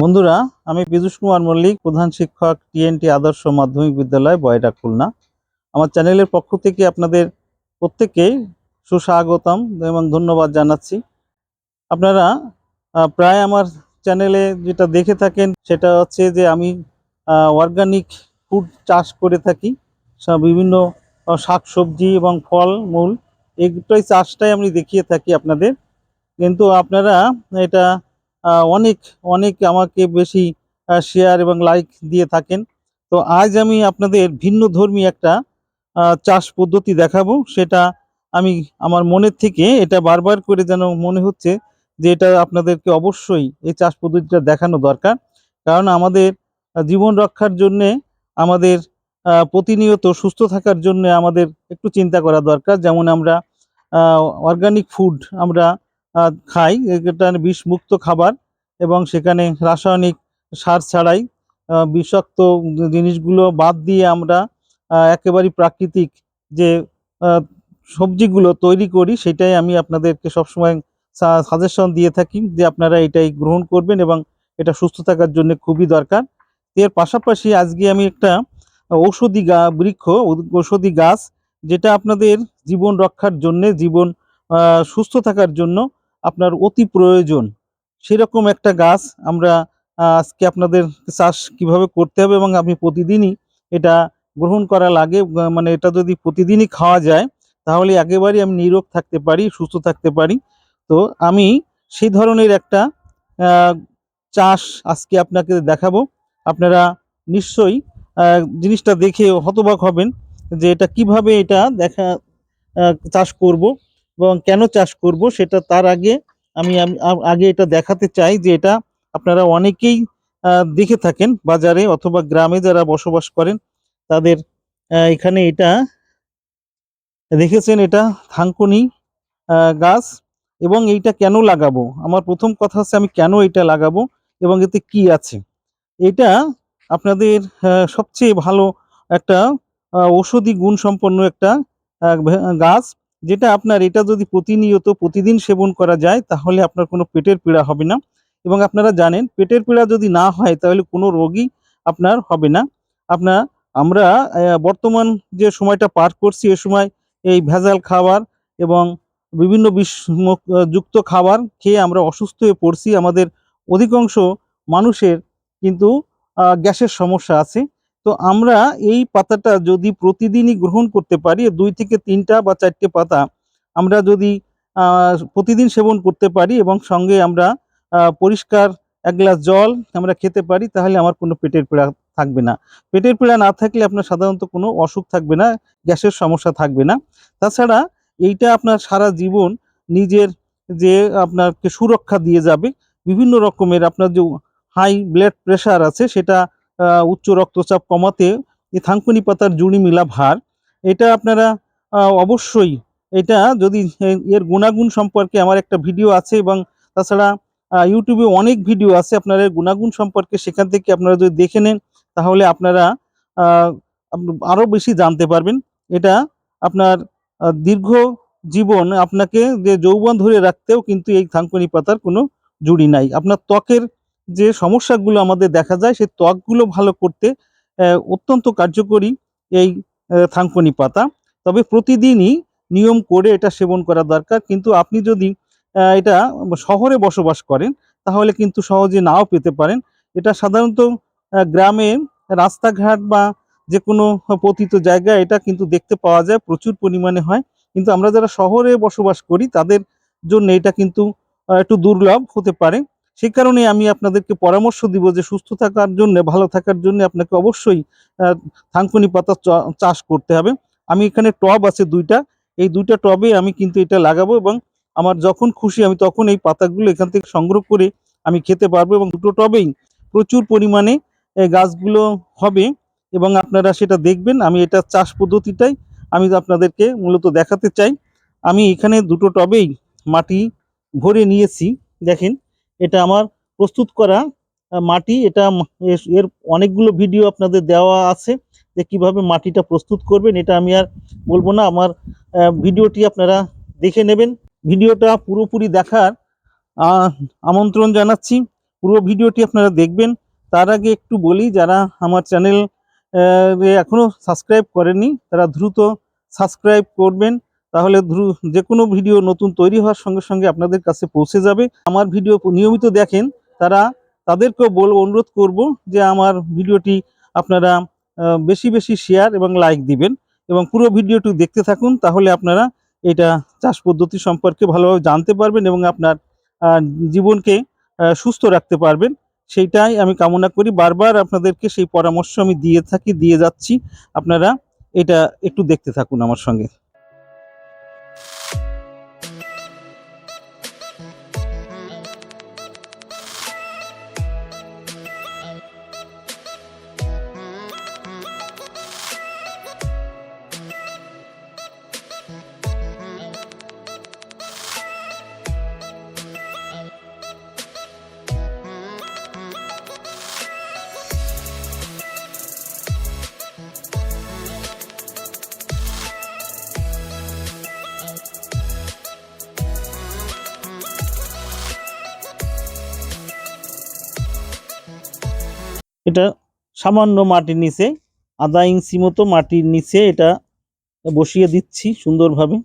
বন্ধুরা, আমি পীযুষ কুমার মল্লিক, প্রধান শিক্ষক টিএনটি আদর্শ মাধ্যমিক বিদ্যালয় বয়টা খুলনা। আমার চ্যানেলের পক্ষ থেকে আপনাদের প্রত্যেককেই সুস্বাগতম এবং ধন্যবাদ জানাচ্ছি। আপনারা প্রায় আমার চ্যানেলে যেটা দেখে থাকেন, সেটা হচ্ছে যে আমি অর্গানিক ফুড চাষ করে থাকি। বিভিন্ন শাক সবজি এবং ফল মূল এইটাই চাষটাই আমি দেখিয়ে থাকি আপনাদের। কিন্তু আপনারা এটা অনেক অনেক আমাকে বেশি শেয়ার এবং লাইক দিয়ে থাকেন। তো আজ আমি আপনাদের ভিন্ন ধর্মী একটা চাষ পদ্ধতি দেখাবো। সেটা আমি, আমার মনের থেকে এটা বারবার করে যেন মনে হচ্ছে যে এটা আপনাদেরকে অবশ্যই এই চাষ পদ্ধতিটা দেখানো দরকার। কারণ আমাদের জীবন রক্ষার জন্যে, আমাদের প্রতিনিয়ত সুস্থ থাকার জন্য আমাদের একটু চিন্তা করা দরকার। যেমন আমরা অর্গানিক ফুড আমরা খাই। এটা বিষমুক্ত খাবার এবং সেখানে রাসায়নিক সার ছাড়াই বিষাক্ত জিনিসগুলো বাদ দিয়ে আমরা আহ, একেবারেই প্রাকৃতিক যে সবজিগুলো তৈরি করি সেটাই আমি আপনাদেরকে সবসময় সাজেশন দিয়ে থাকি যে আপনারা এটাই গ্রহণ করবেন এবং এটা সুস্থ থাকার জন্য খুবই দরকার। এর পাশাপাশি আজকে আমি একটা ঔষধি গা বৃক্ষ ঔষধি গাছ যেটা আপনাদের জীবন রক্ষার জন্যে জীবন সুস্থ থাকার জন্য আপনার অতি প্রয়োজন। সেরকম একটা গাছ আমরা আজকে আপনাদের চাষ কীভাবে করতে হবে এবং আপনি প্রতিদিনই এটা গ্রহণ করা লাগে মানে এটা যদি প্রতিদিনই খাওয়া যায়, তাহলে একেবারেই আমি নিরোগ থাকতে পারি, সুস্থ থাকতে পারি। তো আমি সেই ধরনের একটা চাষ আজকে আপনাকে দেখাবো। আপনারা নিশ্চয়ই জিনিসটা দেখে হতবাক হবেন যে এটা কীভাবে এটা দেখা চাষ করব। এবং কেন চাষ করব সেটা তার আগে আমি আগে এটা দেখাতে চাই যে এটা আপনারা অনেকেই দেখে থাকেন বাজারে অথবা গ্রামে যারা বসবাস করেন তাদের এখানে এটা দেখেছেন এটা থাঙ্কুনি গাছ এবং এইটা কেন লাগাবো? আমার প্রথম কথা হচ্ছে আমি কেন এটা লাগাবো এবং এতে কি আছে? এটা আপনাদের সবচেয়ে ভালো একটা ঔষধি গুণ সম্পন্ন একটা গাছ যেটা আপনার এটা যদি প্রতিনিয়ত প্রতিদিন সেবন করা যায়, তাহলে আপনার কোনো পেটের পীড়া হবে না। এবং আপনারা জানেন, পেটের পীড়া যদি না হয়, তাহলে কোনো রোগই আপনার হবে না। আপনার, আমরা বর্তমান যে সময়টা পার করছি, এ সময় এই ভেজাল খাবার এবং বিভিন্ন যুক্ত খাবার খেয়ে আমরা অসুস্থ হয়ে পড়ছি। আমাদের অধিকাংশ মানুষের কিন্তু গ্যাসের সমস্যা আছে। তো আমরা এই পাতাটা যদি প্রতিদিনই গ্রহণ করতে পারি, দুই থেকে তিনটা বা চারটে পাতা আমরা যদি প্রতিদিন সেবন করতে পারি এবং সঙ্গে আমরা পরিষ্কার এক গ্লাস জল আমরা খেতে পারি, তাহলে আমার কোনো পেটের পীড়া থাকবে না। পেটের পীড়া না থাকলে আপনার সাধারণত কোনো অসুখ থাকবে না, গ্যাসের সমস্যা থাকবে না। তাছাড়া এইটা আপনার সারা জীবন নিজের যে আপনাকে সুরক্ষা দিয়ে যাবে, বিভিন্ন রকমের আপনার যে হাই ব্লাড প্রেশার আছে, সেটা উচ্চ রক্তচাপ কমাতে এই থানকুনি পাতার জুড়ি মিলা ভার, এটা আপনারা অবশ্যই এটা যদি এর গুণাগুণ সম্পর্কে আমার একটা ভিডিও আছে এবং তাছাড়া ইউটিউবে অনেক ভিডিও আছে, আপনারা এর গুণাগুণ সম্পর্কে সেখান থেকে আপনারা যদি দেখে নেন, তাহলে আপনারা আরও বেশি জানতে পারবেন। এটা আপনার দীর্ঘ জীবন আপনাকে যে যৌবন ধরে রাখতেও কিন্তু এই থানকুনি পাতার কোনো জুড়ি নাই। আপনার ত্বকের যে সমস্যাগুলো আমাদের দেখা যায় সেই ত্বকগুলো ভালো করতে অত্যন্ত কার্যকরী এই আহ, থানকুনি পাতা। তবে প্রতিদিনই নিয়ম করে এটা সেবন করা দরকার। কিন্তু আপনি যদি এটা শহরে বসবাস করেন তাহলে কিন্তু সহজে নাও পেতে পারেন। এটা সাধারণত গ্রামে রাস্তাঘাট বা যে কোনো পতিত জায়গায় এটা কিন্তু দেখতে পাওয়া যায় প্রচুর পরিমাণে হয়। কিন্তু আমরা যারা শহরে বসবাস করি তাদের জন্য এটা কিন্তু একটু দুর্লভ হতে পারে। সেই কারণে আমি আপনাদেরকে পরামর্শ দিব যে সুস্থ থাকার জন্য ভালো থাকার জন্য আপনাকে অবশ্যই আহ, থানকুনি পাতা চাষ করতে হবে। আমি এখানে টব আছে দুইটা। এই দুইটা টবে আমি কিন্তু এটা লাগাবো এবং আমার যখন খুশি আমি তখন এই পাতাগুলো এখান থেকে সংগ্রহ করে আমি খেতে পারব এবং দুটো টবেই প্রচুর পরিমাণে গাছগুলো হবে এবং আপনারা সেটা দেখবেন। আমি এটা চাষ পদ্ধতিটাই আমি আপনাদেরকে মূলত দেখাতে চাই। আমি এখানে দুটো টবেই মাটি ভরে নিয়েছি দেখেন। এটা আমার প্রস্তুত করা মাটি। এটা এর- অনেকগুলো ভিডিও আপনাদের দেওয়া আছে যে কীভাবে মাটিটা প্রস্তুত করবেন। এটা আমি আর বলব না, আমার ভিডিওটি আপনারা দেখে নেবেন। ভিডিওটা পুরোপুরি দেখার আমন্ত্রণ জানাচ্ছি। পুরো ভিডিওটি আপনারা দেখবেন। তার আগে একটু বলি, যারা আমার চ্যানেল এখনও সাবস্ক্রাইব করেননি, তারা দ্রুত সাবস্ক্রাইব করবেন। তাহলে যে কোনো ভিডিও নতুন তৈরি হওয়ার সঙ্গে সঙ্গে আপনাদের কাছে পৌঁছে যাবে। আমার ভিডিও নিয়মিত দেখেন, তারা তাদেরকেও বলব অনুরোধ করব যে আমার ভিডিওটি আপনারা বেশি বেশি শেয়ার এবং লাইক দিবেন এবং পুরো ভিডিওটি দেখতে থাকুন, তাহলে আপনারা এটা চাষ পদ্ধতি সম্পর্কে ভালোভাবে জানতে পারবেন এবং আপনার জীবনকে সুস্থ রাখতে পারবেন। সেইটাই আমি কামনা করি। বারবার আপনাদেরকে সেই পরামর্শ আমি দিয়ে থাকি, দিয়ে যাচ্ছি। আপনারা এটা একটু দেখতে থাকুন আমার সঙ্গে। এটা সামান্য মাটির নিচে আধা ইঞ্চি মতো মাটির নিচে এটা বসিয়ে দিচ্ছি সুন্দরভাবে।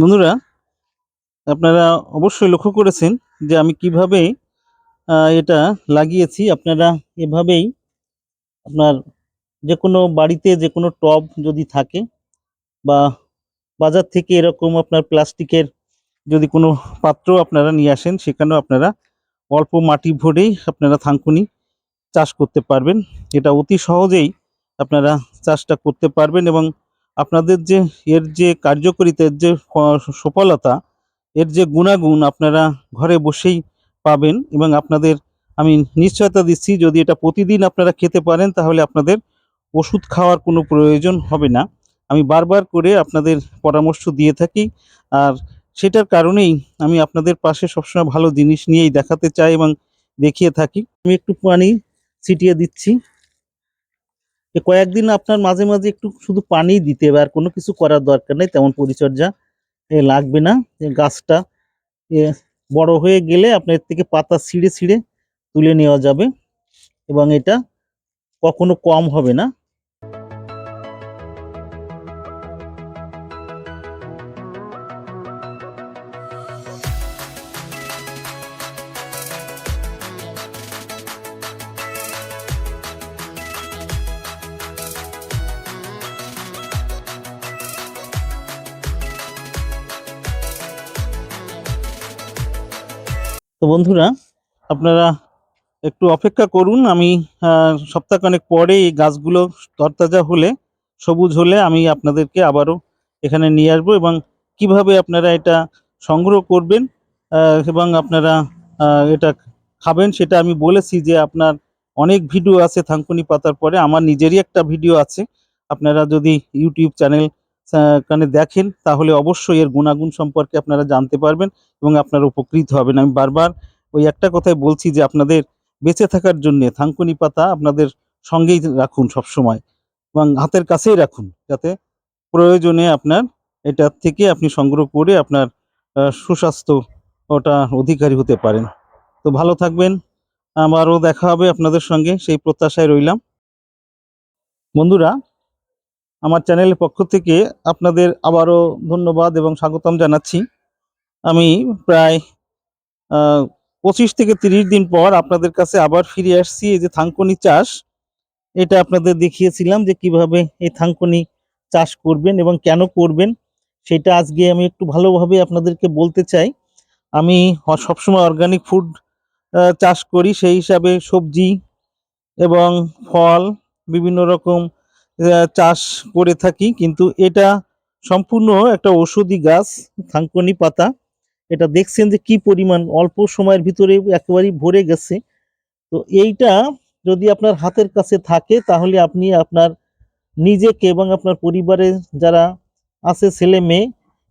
বন্ধুরা, আপনারা অবশ্যই লক্ষ্য করেছেন যে আমি কীভাবে এটা লাগিয়েছি। আপনারা এভাবেই আপনার যে কোনো বাড়িতে যে কোনো টব যদি থাকে বা বাজার থেকে এরকম আপনার প্লাস্টিকের যদি কোনো পাত্র আপনারা নিয়ে আসেন, সেখানেও আপনারা অল্প মাটি ভরেই আপনারা থাঙ্কুনি চাষ করতে পারবেন। এটা অতি সহজেই আপনারা চাষটা করতে পারবেন এবং আপনাদের যে, এর যে কার্যকারিতা, এর যে সফলতা, এর যে গুণাগুণ আপনারা ঘরে বসেই পাবেন এবং আপনাদের, আমি নিশ্চয়তা দিচ্ছি, যদি এটা প্রতিদিন আপনারা খেতে পারেন, তাহলে আপনাদের ওষুধ খাওয়ার কোনো প্রয়োজন হবে না। আমি বারবার করে আপনাদের পরামর্শ দিয়ে থাকি, আর সেটার কারণেই আমি আপনাদের পাশে সবসময় ভালো জিনিস নিয়েই দেখাতে চাই এবং দেখিয়ে থাকি। আমি একটু পানি ছিটিয়ে দিচ্ছি। এ কয়েকদিন আপনার মাঝে মাঝে একটু শুধু পানি দিতে হবে, আর কোনো কিছু করার দরকার নেই, তেমন পরিচর্যা লাগবে না। যে গাছটা বড় হয়ে গেলে আপনার থেকে পাতা ছিঁড়ে ছিঁড়ে তুলে নেওয়া যাবে এবং এটা কখনো কম হবে না। তো বন্ধুরা, আপনারা একটু অপেক্ষা করুন। আমি সপ্তাহখানেক পরে এই গাছগুলো তরতাজা হলে, সবুজ হলে আমি আপনাদেরকে আবারও এখানে নিয়ে আসব এবং কীভাবে আপনারা এটা সংগ্রহ করবেন এবং আপনারা এটা খাবেন সেটা আমি বলেছি যে আপনার অনেক ভিডিও আছে থাঙ্কুনি পাতার পরে। আমার নিজেরই একটা ভিডিও আছে। আপনারা যদি ইউটিউব চ্যানেল কানে দেখেন, তাহলে অবশ্যই এর গুণাগুণ সম্পর্কে আপনারা জানতে পারবেন এবং আপনারা উপকৃত হবেন। আমি বারবার ওই একটা কথাই বলছি যে আপনাদের বেঁচে থাকার জন্য থাঙ্কুনি পাতা আপনাদের সঙ্গেই রাখুন সব সময় এবং হাতের কাছেই রাখুন যাতে প্রয়োজনে আপনার এটার থেকে আপনি সংগ্রহ করে আপনার সুস্বাস্থ্য ওটা অধিকারী হতে পারেন। তো ভালো থাকবেন। আবারও দেখা হবে আপনাদের সঙ্গে। সেই প্রত্যাশায় রইলাম। বন্ধুরা আমার চ্যানেলের পক্ষ থেকে আপনাদের আবারও ধন্যবাদ এবং স্বাগতম জানাচ্ছি। আমি প্রায় পঁচিশ থেকে তিরিশ দিন পর আপনাদের কাছে আবার ফিরে আসছি, এই যে থাঙ্কনি চাষ। এটা আপনাদের দেখিয়েছিলাম যে কীভাবে এই থাঙ্কনি চাষ করবেন এবং কেন করবেন, সেটা আজকে আমি একটু ভালোভাবে আপনাদেরকে বলতে চাই। আমি সবসময় অর্গানিক ফুড চাষ করি, সেই হিসাবে সবজি এবং ফল, বিভিন্ন রকম চাষ করে থাকি, কিন্তু এটা সম্পূর্ণ একটা ঔষধি গাছ থাঙ্কনি পাতা। এটা দেখছেন যে কি পরিমাণ, অল্প সময়ের ভিতরে একেবারেই ভরে গেছে। তো এইটা যদি আপনার হাতের কাছে থাকে, তাহলে আপনি আপনার নিজেকে এবং আপনার পরিবারের যারা আছে, ছেলে মেয়ে,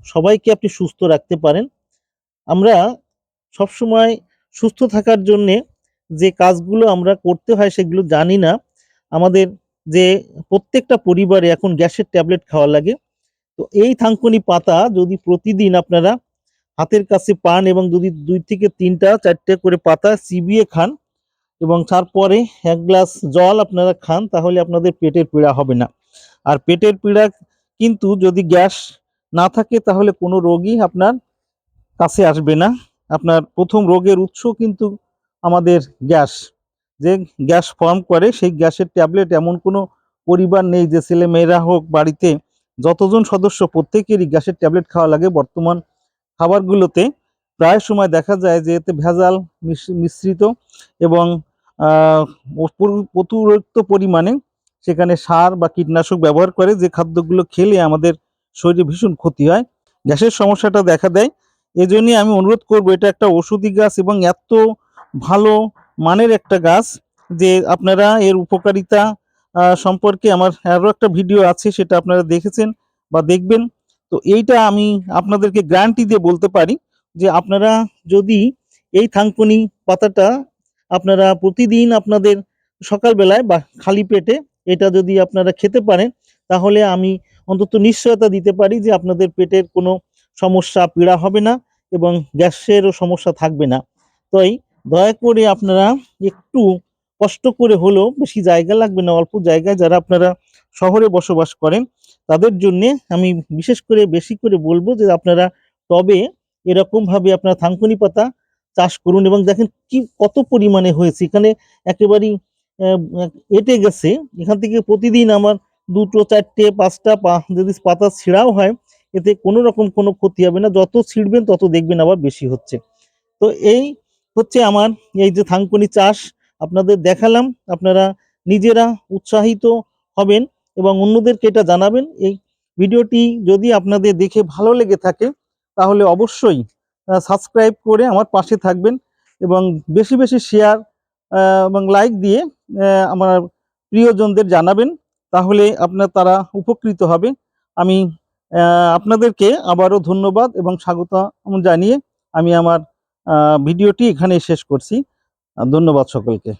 সবাইকে আপনি সুস্থ রাখতে পারেন। আমরা সবসময় সুস্থ থাকার জন্যে যে কাজগুলো আমরা করতে হয়, সেগুলো জানি না। আমাদের যে প্রত্যেকটা পরিবারে এখন গ্যাসের ট্যাবলেট খাওয়া লাগে। তো এই থাঙ্কনি পাতা যদি প্রতিদিন আপনারা হাতের কাছে পান এবং যদি দুই থেকে তিনটা, চারটে করে পাতা চিবিয়ে খান এবং তারপরে এক গ্লাস জল আপনারা খান, তাহলে আপনাদের পেটের পীড়া হবে না। আর পেটের পীড়া কিন্তু যদি গ্যাস না থাকে, তাহলে কোনো রোগী আপনার কাছে আসবে না। আপনার প্রথম রোগের উৎস কিন্তু আমাদের গ্যাস। যে গ্যাস ফর্ম করে, সেই গ্যাসের ট্যাবলেট এমন কোনো পরিবার নেই যে ছেলে মেয়েরা হোক বাড়িতে, যতজন সদস্য প্রত্যেকেরই গ্যাসের ট্যাবলেট খাওয়া লাগে। বর্তমান খাবারগুলোতে প্রায় সময় দেখা যায় যে এতে ভেজাল মিশ- মিশ্রিত এবং অতিরিক্ত পরিমাণে সেখানে সার বা কীটনাশক ব্যবহার করে যে খাদ্যগুলো খেলে আমাদের শরীরে ভীষণ ক্ষতি হয়। গ্যাসের সমস্যাটা দেখা দেয়। এজন্যই আমি অনুরোধ করব, এটা একটা ওষুধি গাছ এবং এত ভালো মানের একটা গাছ যে আপনারা এর উপকারিতা সম্পর্কে আমার আরও একটা ভিডিও আছে সেটা আপনারা দেখেছেন বা দেখবেন। তো এইটা আমি আপনাদেরকে গ্যারান্টি দিয়ে বলতে পারি যে আপনারা যদি এই থাঙ্কনি পাতাটা আপনারা প্রতিদিন আপনাদের সকালবেলায় বা খালি পেটে এটা যদি আপনারা খেতে পারেন, তাহলে আমি অন্তত নিশ্চয়তা দিতে পারি যে আপনাদের পেটের কোনো সমস্যা, পীড়া হবে না এবং গ্যাসেরও সমস্যা থাকবে না। তাই দয়া করে আপনারা একটু কষ্ট করে হলেও বেশি জায়গা লাগবে না, অল্প জায়গায় যারা আপনারা শহরে বসবাস করেন, তাদের জন্য আমি বিশেষ করে বেশি করে বলব যে আপনারা টবে এরকম ভাবে আপনারা থাঙ্কুনি পাতা চাষ করুন এবং দেখেন কি, কত পরিমাণে হয়েছে। এখানে একেবারেই এঁটে গেছে। এখান থেকে প্রতিদিন আমার দুটো, চারটে, পাঁচটা পা- যদি পাতা ছিঁড়াও হয়, এতে কোনো রকম কোনো ক্ষতি হবে না। যত ছিঁড়বেন তত দেখবেন আবার বেশি হচ্ছে। তো এই হচ্ছে আমার এই যে থাঙ্কুনি চাষ, আপনাদের দেখালাম, আপনারা নিজেরা উৎসাহিত হবেন এবং অন্যদেরকে এটা জানাবেন। এই ভিডিওটি যদি আপনাদের দেখে ভালো লেগে থাকে, তাহলে অবশ্যই সাবস্ক্রাইব করে আমার পাশে থাকবেন এবং বেশি বেশি শেয়ার এবং লাইক দিয়ে আমার প্রিয়জনদের জানাবেন, তাহলে আপনার তারা উপকৃত হবে। আমি আপনাদেরকে আবারও ধন্যবাদ এবং স্বাগত জানিয়ে আমি আমার ভিডিওটি এখানে শেষ করছি। ধন্যবাদ সকলকে।